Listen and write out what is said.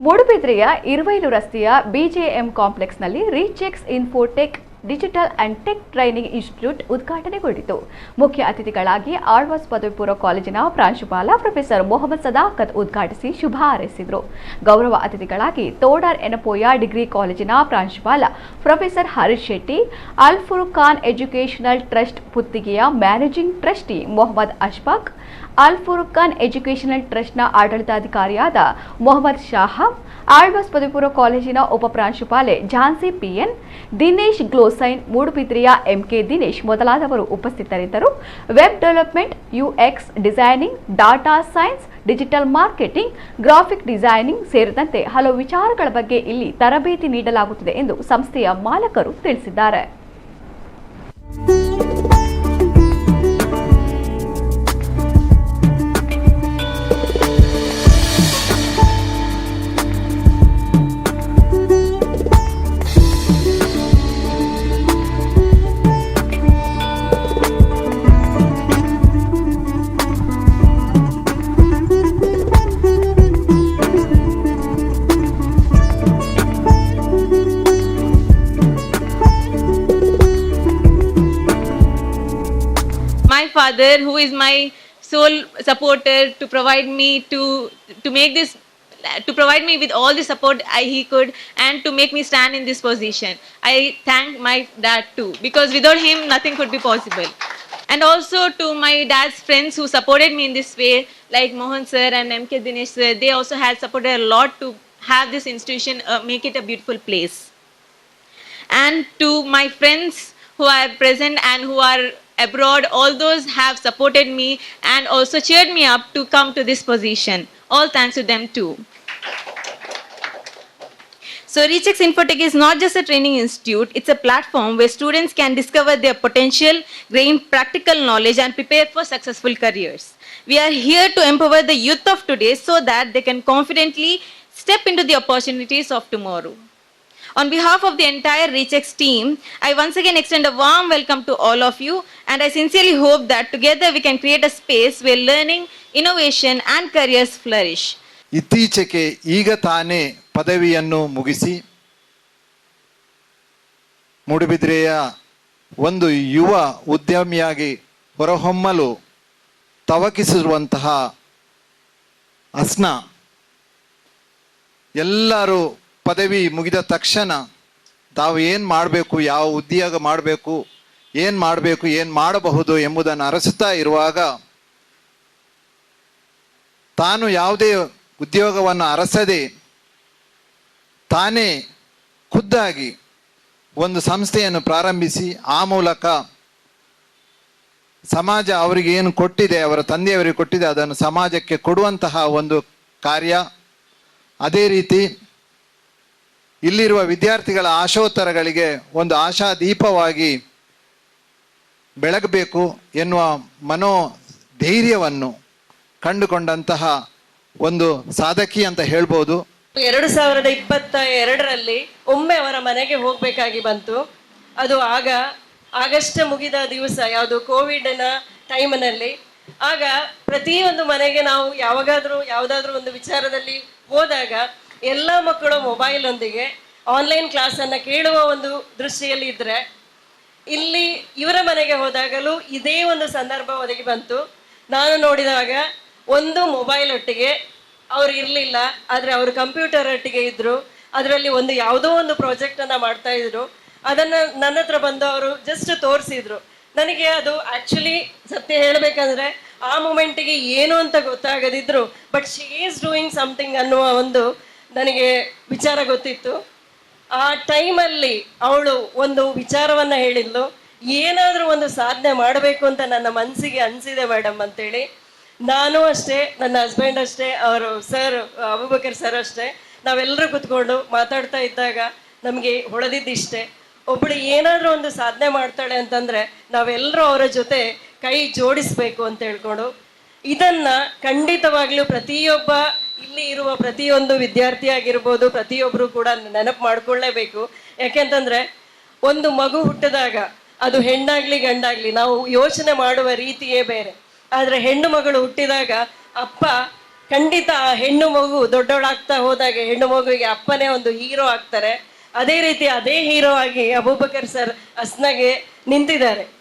ಮೂಡುಬಿದ್ರೆಯ ಇರುವೈಲು ರಸ್ತೆಯ ಬಿಜೆಎಂ ಕಾಂಪ್ಲೆಕ್ಸ್ನಲ್ಲಿ ರೀಚೆಕ್ಸ್ Infotech digital and tech training institute ಉದ್ಘಾಟನೆಗೊಂಡಿತು. ಮುಖ್ಯ ಅತಿಥಿಗಳಾಗಿ ಆಳ್ವಾಸ್ ಪದವಿ ಪೂರ್ವ ಕಾಲೇಜಿನ ಪ್ರಾಂಶುಪಾಲ ಪ್ರೊಫೆಸರ್ ಮೊಹಮ್ಮದ್ ಸದಾಕತ್ ಉದ್ಘಾಟಿಸಿ ಶುಭ ಹಾರೈಸಿದರು. ಗೌರವ ಅತಿಥಿಗಳಾಗಿ ತೋಡಾರ್ ಎನಪೋಯ ಡಿಗ್ರಿ ಕಾಲೇಜಿನ ಪ್ರಾಂಶುಪಾಲ professor Harish Shetty, Al Furqan educational trust ಪುತ್ತಿಗೆಯ managing trustee Mohammed Ashfaq, Al Furqan educational ಟ್ರಸ್ಟ್ನ ಆಡಳಿತಾಧಿಕಾರಿಯಾದ ಮೊಹಮ್ಮದ್ ಶಾಹ, ಆಳ್ವಾಸ್ ಪದವಿಪೂರ್ವ ಕಾಲೇಜಿನ ಉಪಪ್ರಾಂಶುಪಾಲೆ ಝಾನ್ಸಿ ಪಿಎನ್ ದಿನೇಶ್ ಗ್ಲೋಸೈನ್ ಮೂಡುಬಿದ್ರಿಯ ಎಂಕೆ ದಿನೇಶ್ ಮೊದಲಾದವರು ಉಪಸ್ಥಿತರಿದ್ದರು. Web development, UX designing, data science, digital marketing, graphic designing ಸೇರಿದಂತೆ ಹಲವು ವಿಚಾರಗಳ ಬಗ್ಗೆ ಇಲ್ಲಿ ತರಬೇತಿ ನೀಡಲಾಗುತ್ತಿದೆ ಎಂದು ಸಂಸ್ಥೆಯ ಮಾಲಕರು ತಿಳಿಸಿದ್ದಾರೆ. Father who is my sole supporter to provide me to to make this to provide me with all the support I, he could and to make me stand in this position. I thank my dad too because without him nothing could be possible. And also to my dad's friends who supported me in this way like mohan sir and mk dinesh sir they also had supported a lot to have this institution uh, make it a beautiful place. And to my friends who are present and who are abroad all those have supported me and also cheered me up to come to this position all thanks to them too so Rechex Infotech is not just a training institute, it's a platform where students can discover their potential, gain practical knowledge and prepare for successful careers. We are here to empower the youth of today so that they can confidently step into the opportunities of tomorrow. On behalf of the entire Rechex team, I once again extend a warm welcome to all of you and I sincerely hope that together we can create a space where learning, innovation and careers flourish. ಇತ್ತೀಚೆಗೆ ಈಗ ತಾನೇ ಪದವಿಯನ್ನು ಮುಗಿಸಿ ಮೂಡುಬಿದ್ರೆಯ ಒಂದು ಯುವ ಉದ್ಯಮಿಯಾಗಿ ಹೊರಹೊಮ್ಮಲು ತವಕಿಸಿರುವಂತಹ ಅಸ್ನ ಎಲ್ಲರೂ ಪದವಿ ಮುಗಿದ ತಕ್ಷಣ ತಾವು ಏನು ಮಾಡಬೇಕು ಯಾವ ಉದ್ಯೋಗ ಮಾಡಬೇಕು ಏನು ಮಾಡಬೇಕು, ಏನು ಮಾಡಬಹುದು ಎಂಬುದನ್ನು ಅರಸುತ್ತಾ ಇರುವಾಗ ತಾನು ಯಾವುದೇ ಉದ್ಯೋಗವನ್ನು ಅರಸದೆ ತಾನೇ ಖುದ್ದಾಗಿ ಒಂದು ಸಂಸ್ಥೆಯನ್ನು ಪ್ರಾರಂಭಿಸಿ, ಆ ಮೂಲಕ ಸಮಾಜ ಅವರಿಗೆ ಏನು ಕೊಟ್ಟಿದೆ, ಅವರ ತಂದೆಯವರಿಗೆ ಕೊಟ್ಟಿದೆ, ಅದನ್ನು ಸಮಾಜಕ್ಕೆ ಕೊಡುವಂತಹ ಒಂದು ಕಾರ್ಯ. ಅದೇ ರೀತಿ ಇಲ್ಲಿರುವ ವಿದ್ಯಾರ್ಥಿಗಳ ಆಶೋತ್ತರಗಳಿಗೆ ಒಂದು ಆಶಾ ದೀಪವಾಗಿ ಬೆಳಗಬೇಕು ಎನ್ನುವ ಮನೋ ಧೈರ್ಯವನ್ನು ಕಂಡುಕೊಂಡಂತಹ ಒಂದು ಸಾಧಕಿ ಅಂತ ಹೇಳ್ಬೋದು. ಎರಡು ಸಾವಿರದ ಇಪ್ಪತ್ತ ಎರಡರಲ್ಲಿ ಒಮ್ಮೆ ಅವರ ಮನೆಗೆ ಹೋಗಬೇಕಾಗಿ ಬಂತು. ಅದು ಆಗ, ಆಗಸ್ಟ್ ಮುಗಿದ ದಿವಸ, ಯಾವುದು ಕೋವಿಡ್ನ ಟೈಮ್ನಲ್ಲಿ. ಆಗ ಪ್ರತಿಯೊಂದು ಮನೆಗೆ ನಾವು ಯಾವಾಗಾದರೂ, ಯಾವುದಾದ್ರೂ ಒಂದು ವಿಚಾರದಲ್ಲಿ ಹೋದಾಗ ಎಲ್ಲ ಮಕ್ಕಳು ಮೊಬೈಲ್ ಒಂದಿಗೆ, ಆನ್ಲೈನ್ ಕ್ಲಾಸನ್ನು ಕೇಳುವ ಒಂದು ದೃಷ್ಟಿಯಲ್ಲಿ ಇದ್ರೆ ಇಲ್ಲಿ ಇವರ ಮನೆಗೆ ಹೋದಾಗಲೂ ಇದೇ ಒಂದು ಸಂದರ್ಭ ಒದಗಿ ಬಂತು. ನಾನು ನೋಡಿದಾಗ ಒಂದು ಮೊಬೈಲ್ ಒಟ್ಟಿಗೆ ಅವ್ರು ಇರಲಿಲ್ಲ, ಆದರೆ ಅವರು ಕಂಪ್ಯೂಟರ್ ಒಟ್ಟಿಗೆ ಇದ್ದರು ಅದರಲ್ಲಿ ಒಂದು ಯಾವುದೋ ಒಂದು ಪ್ರಾಜೆಕ್ಟನ್ನು ಮಾಡ್ತಾ ಇದ್ರು. ಅದನ್ನು ನನ್ನ ಹತ್ರ ಬಂದು ಅವರು ಜಸ್ಟ್ ತೋರಿಸಿದ್ರು. ನನಗೆ ಅದು ಆ್ಯಕ್ಚುಲಿ ಸತ್ಯ ಹೇಳಬೇಕಂದ್ರೆ ಆ ಮೂಮೆಂಟಿಗೆ ಏನು ಅಂತ ಗೊತ್ತಾಗದಿದ್ರು. But she is doing something ಅನ್ನುವ ಒಂದು ನನಗೆ ವಿಚಾರ ಗೊತ್ತಿತ್ತು. ಆ ಟೈಮಲ್ಲಿ ಅವಳು ಒಂದು ವಿಚಾರವನ್ನ ಹೇಳಿದ್ಲು. ಏನಾದರೂ ಒಂದು ಸಾಧನೆ ಮಾಡಬೇಕು ಅಂತ ನನ್ನ ಮನಸ್ಸಿಗೆ ಅನಿಸಿದೆ ಮೇಡಮ್ ಅಂತೇಳಿ. ನಾನು ಅಷ್ಟೇ, ನನ್ನ ಹಸ್ಬೆಂಡ್ ಅಷ್ಟೇ, ಅವರು ಸರ್ ಅಬುಬಕರ್ ಸರ್ ಅಷ್ಟೇ, ನಾವೆಲ್ಲರೂ ಕುತ್ಕೊಂಡು ಮಾತಾಡ್ತಾ ಇದ್ದಾಗ ನಮಗೆ ಹೊಳೆದಿದ್ದಿಷ್ಟೇ. ಒಬ್ಬಳು ಏನಾದರೂ ಒಂದು ಸಾಧನೆ ಮಾಡ್ತಾಳೆ ಅಂತಂದರೆ ನಾವೆಲ್ಲರೂ ಅವರ ಜೊತೆ ಕೈ ಜೋಡಿಸ್ಬೇಕು ಅಂತ ಹೇಳ್ಕೊಂಡು ಇದನ್ನು ಖಂಡಿತವಾಗ್ಲೂ ಪ್ರತಿಯೊಬ್ಬ ಇಲ್ಲಿ ಇರುವ ಪ್ರತಿಯೊಂದು ವಿದ್ಯಾರ್ಥಿ ಆಗಿರ್ಬೋದು ಪ್ರತಿಯೊಬ್ಬರು ಕೂಡ ನೆನಪು ಮಾಡ್ಕೊಳ್ಳೇಬೇಕು. ಯಾಕೆಂತಂದ್ರೆ, ಒಂದು ಮಗು ಹುಟ್ಟಿದಾಗ ಅದು ಹೆಣ್ಣಾಗ್ಲಿ ಗಂಡಾಗ್ಲಿ ನಾವು ಯೋಚನೆ ಮಾಡುವ ರೀತಿಯೇ ಬೇರೆ. ಆದ್ರೆ ಹೆಣ್ಣು ಮಗಳು ಹುಟ್ಟಿದಾಗ ಅಪ್ಪ ಖಂಡಿತ ಆ ಹೆಣ್ಣು ಮಗು ದೊಡ್ಡವಳಾಗ್ತಾ ಹೋದಾಗ ಹೆಣ್ಣು ಮಗುವಿಗೆ ಅಪ್ಪನೇ ಒಂದು ಹೀರೋ ಆಗ್ತಾರೆ. ಅದೇ ರೀತಿ ಅದೇ ಹೀರೋ ಆಗಿ ಅಬೂಬಕರ್ ಸರ್ ಅಸ್ನಾಗೆ ನಿಂತಿದ್ದಾರೆ.